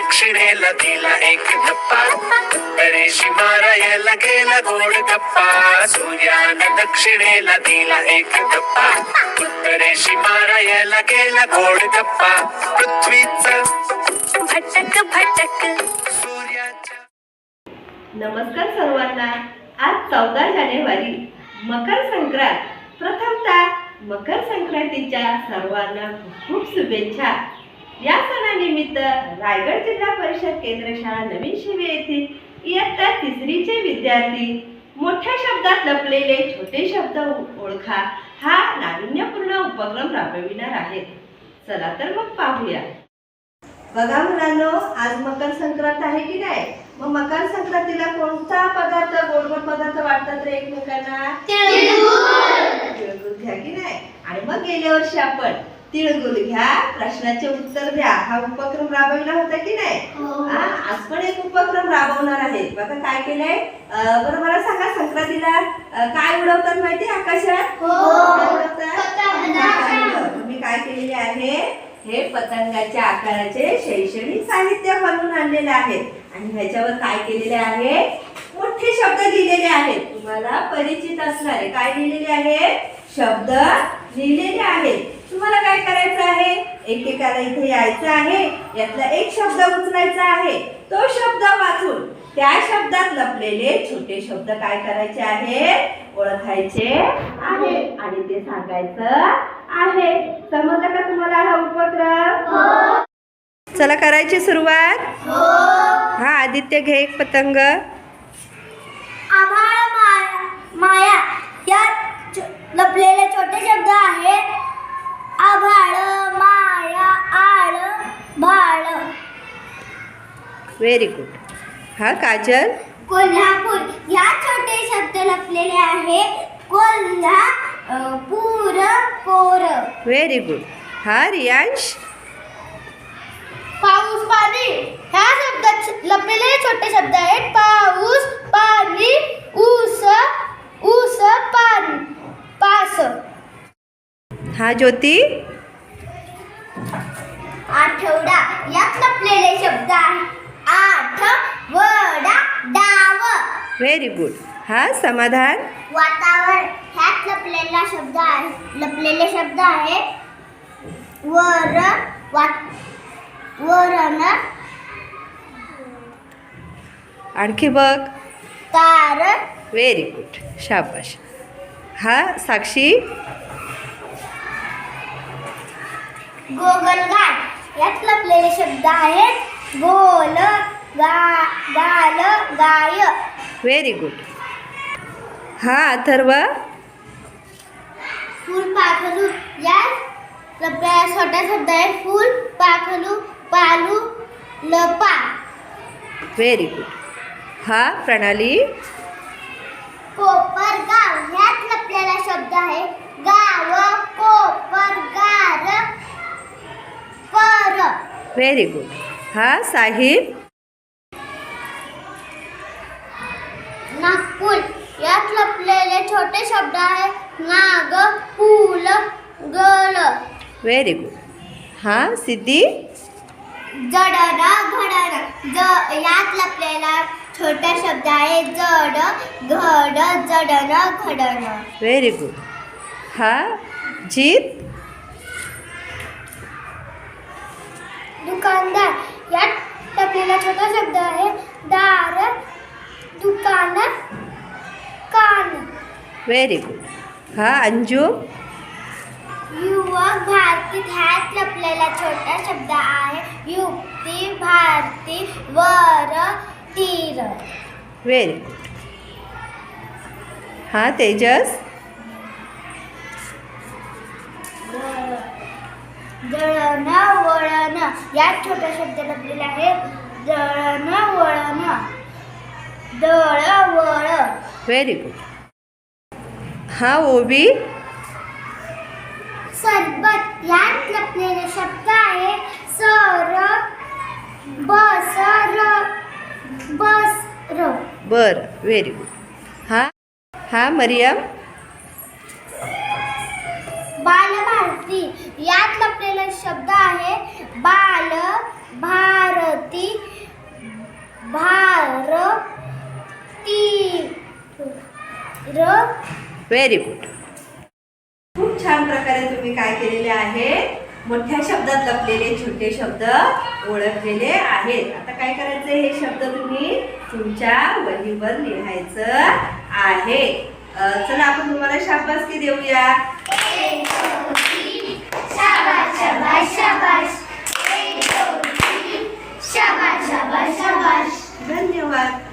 दक्षिणेला दिला एक धप्पा. उत्तरेशी मारायला गेला गोड गप्पा सूर्यानं दक्षिणेला दिला एक धप्पा. उत्तरेशी मारायला गेला गोड गप्पा पृथ्वीचा भटक भटक. नमस्कार सर्वांना. आज चौदा जानेवारी मकर संक्रांत. प्रथमतः मकर संक्रांतीच्या सर्वांना खूप खूप शुभेच्छा. या सणानिमित्त रायगड जिल्हा परिषद केंद्र शाळा नवीन शिवे येथील इयत्ता तिसरीचे विद्यार्थी मोठ्या शब्दात लपलेले छोटे शब्द ओळखा हा नाविन्यपूर्ण उपक्रम राबविणार आहेत. चला तर मग पाहूया. बघा मुलांनो आज मकर संक्रांत आहे की नाही? मग मकर संक्रांतीला कोणता पदार्थ गोड गोड पदार्थ वाटतात रे एकमेकांना? घ्या की नाही? आणि मग गेल्या वर्षी आपण तिळगुळ घ्या प्रश्नाचे उत्तर द्या. हा उपक्रम राबविला होता की नाही? हा, आज पण एक उपक्रम राबवणार आहे बघा काय केलंय? बरं मला सांगा संक्रांतीला काय उडवतात माहिती आकाशात? पतंग. तुम्ही काय केलेले आहे? हे पतंगाच्या आकाराचे शैक्षणिक साहित्य बनवून आणलेले आहेत. आणि ह्याच्यावर काय केलेले आहे? मोठे शब्द लिहिलेले आहेत. तुम्हाला परिचित असणारे काय लिहिलेले आहेत? शब्द लिहिलेले आहेत. तुम्हाला काय करायचं आहे? एकेकाला इथे यायचं आहे. यातला एक शब्द उचलायचा आहे. तो शब्द वाचून त्या शब्दात लपलेले छोटे शब्द काय करायचे आहे? ओळखायचे आहे. आणि ते सांगायचं आहे. समजलं का तुम्हाला हा उपक्रम? चला करायची सुरुवात? हा. आदित्य घे एक पतंग. आभाळ माया. व्हेरी गुड हा काजल? कोल्हापूर. या छोटे शब्द लपलेले आहे. कोल्हा अ, पूर पोर व्हेरी गुड हा रियांश? पाऊस पाणी. ह्या शब्दात लपलेले छोटे शब्द आहेत. पाऊस पाणी ऊस ऊस पाणी पास. हा ज्योती? आठवडा. यात लपलेले शब्द आहेत. वडा डाव व्हेरी गुड हा समाधान? वातावरण. ह्यात लपलेला शब्द आहे लपलेले शब्द आहेत वर वात वरण. आणखी बघ. तार. व्हेरी गुड शाबाश. हा साक्षी? गोगलगाय यात लपलेले शब्द आहेत गोल गा गाल गाय. व्हेरी गुड हा अथर्व. फूल पाखलू यात लपलेला छोटा शब्द आहे. फूल पाखलू पालू लपा. व्हेरी गुड हा प्रणाली. कोपरगाव ह्यात लपलेला शब्द आहे. गाव कोपर गार पर. व्हेरी गुड हा साहिल नागपूर यात लपलेले आहे नाग पूल गल. व्हेरी गुड हा सिद्धी? जडण घडण ज यात लपलेला छोटा शब्द आहे जड घड जडण घडण. व्हेरी गुड हा जीत? दुकानदार. यात लपलेला छोटा शब्द आहे दार दुकान कान व्हेरी गुड हा अंजू? युवक भारती ह्यात लपलेला छोटा शब्द आहे. युक्ती भारती वर तीर. व्हेरी गुड हा तेजस? जळण वळण. यात छोटा शब्द लपलेला आहे. जळण वळण. दळ वळ. व्हेरी गुड हा ओबी? सरबत यात लपलेले शब्द आहे. सर बस बस र. बर व्हेरी गुड हा हा मरियम? बालभारती यात लपलेला शब्द आहे. बाल भारती भार ती र व्हेरी गुड खूप छान प्रकारे तुम्ही काय केलेले आहे मोठ्या शब्दात लपलेले छोटे शब्द ओळखलेले आहेत. आता काय करायचं हे शब्द तुम्ही तुमच्या वहीवर लिहायचं आहे. चला आपण तुम्हाला शाबासकी देऊया. शाबाश धन्यवाद.